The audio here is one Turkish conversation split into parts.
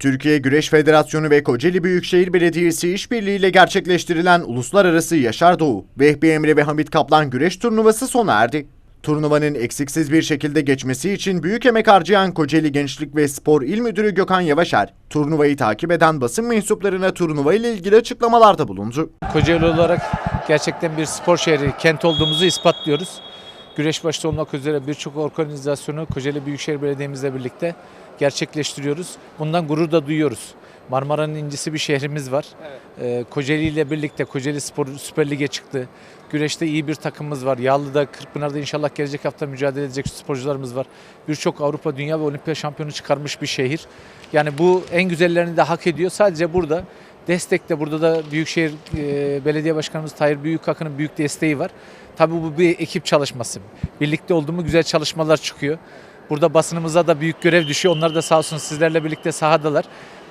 Türkiye Güreş Federasyonu ve Kocaeli Büyükşehir Belediyesi işbirliğiyle gerçekleştirilen Uluslararası Yaşar Doğu, Vehbi Emre ve Hamit Kaplan güreş turnuvası sona erdi. Turnuvanın eksiksiz bir şekilde geçmesi için büyük emek harcayan Kocaeli Gençlik ve Spor İl Müdürü Gökhan Yavaşer, turnuvayı takip eden basın mensuplarına turnuva ile ilgili açıklamalarda bulundu. Kocaeli olarak gerçekten bir spor şehri, kent olduğumuzu ispatlıyoruz. Güreş başta olmak üzere birçok organizasyonu Kocaeli Büyükşehir Belediye'mizle birlikte gerçekleştiriyoruz. Bundan gurur da duyuyoruz. Marmara'nın incisi bir şehrimiz var. Ee, Kocaeli ile birlikte Kocaeli Spor Süper Lig'e çıktı. Güreşte iyi bir takımımız var. Yağlı'da, Kırkpınar'da inşallah gelecek hafta mücadele edecek sporcularımız var. Birçok Avrupa, Dünya ve Olimpiya şampiyonu çıkarmış bir şehir. Yani bu en güzellerini de hak ediyor. Sadece burada Destek'te burada da Büyükşehir e, Belediye Başkanımız Tahir Büyükakın'ın büyük desteği var. Tabii bu bir ekip çalışması. Birlikte olduğumu güzel çalışmalar çıkıyor. Burada basınımıza da büyük görev düşüyor. Onlar da sağ olsun sizlerle birlikte sahadalar.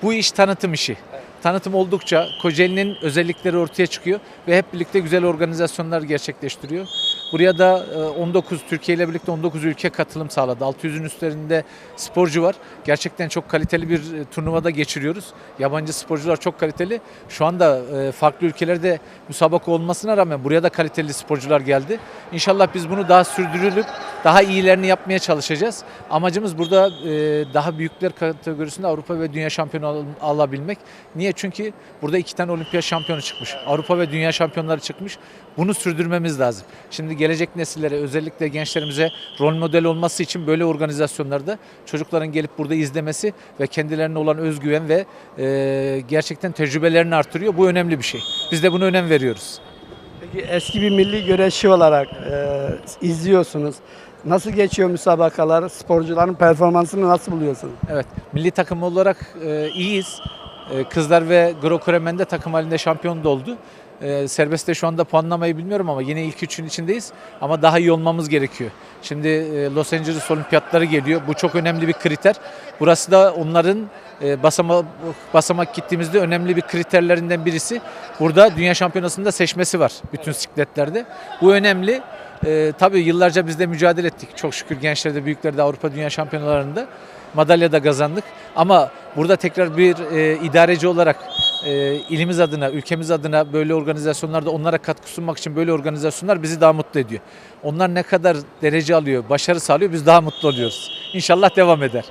Bu iş tanıtım işi. Tanıtım oldukça Kocaeli'nin özellikleri ortaya çıkıyor ve hep birlikte güzel organizasyonlar gerçekleştiriyor. Buraya da e, 19 Türkiye ile birlikte 19 ülke katılım sağladı. 600'ün üstlerinde sporcu var. Gerçekten çok kaliteli bir e, turnuvada geçiriyoruz. Yabancı sporcular çok kaliteli. Şu anda e, farklı ülkelerde müsabaka olmasına rağmen buraya da kaliteli sporcular geldi. İnşallah biz bunu daha sürdürülüp daha iyilerini yapmaya çalışacağız. Amacımız burada e, daha büyükler kategorisinde Avrupa ve Dünya şampiyonu al- alabilmek. Niye? Çünkü burada iki tane olimpiyat şampiyonu çıkmış. Avrupa ve Dünya şampiyonları çıkmış. Bunu sürdürmemiz lazım. Şimdi gelecek nesillere özellikle gençlerimize rol model olması için böyle organizasyonlarda çocukların gelip burada izlemesi ve kendilerine olan özgüven ve e, gerçekten tecrübelerini artırıyor. Bu önemli bir şey. Biz de buna önem veriyoruz. Peki eski bir milli güreşçi olarak e, izliyorsunuz. Nasıl geçiyor müsabakalar? Sporcuların performansını nasıl buluyorsunuz? Evet, milli takım olarak e, iyiyiz. E, kızlar ve Greco-Romen'de takım halinde şampiyon da oldu. E, serbestte şu anda puanlamayı bilmiyorum ama yine ilk üçün içindeyiz. Ama daha iyi olmamız gerekiyor. Şimdi e, Los Angeles Olimpiyatları geliyor. Bu çok önemli bir kriter. Burası da onların e, basamak, basamak gittiğimizde önemli bir kriterlerinden birisi. Burada Dünya Şampiyonası'nda seçmesi var bütün sikletlerde. Bu önemli. E, tabii yıllarca biz de mücadele ettik. Çok şükür gençlerde, büyüklerde Avrupa Dünya Şampiyonalarında madalya da kazandık. Ama burada tekrar bir e, idareci olarak e, ilimiz adına, ülkemiz adına böyle organizasyonlarda onlara katkı sunmak için böyle organizasyonlar bizi daha mutlu ediyor. Onlar ne kadar derece alıyor, başarı sağlıyor biz daha mutlu oluyoruz. İnşallah devam eder.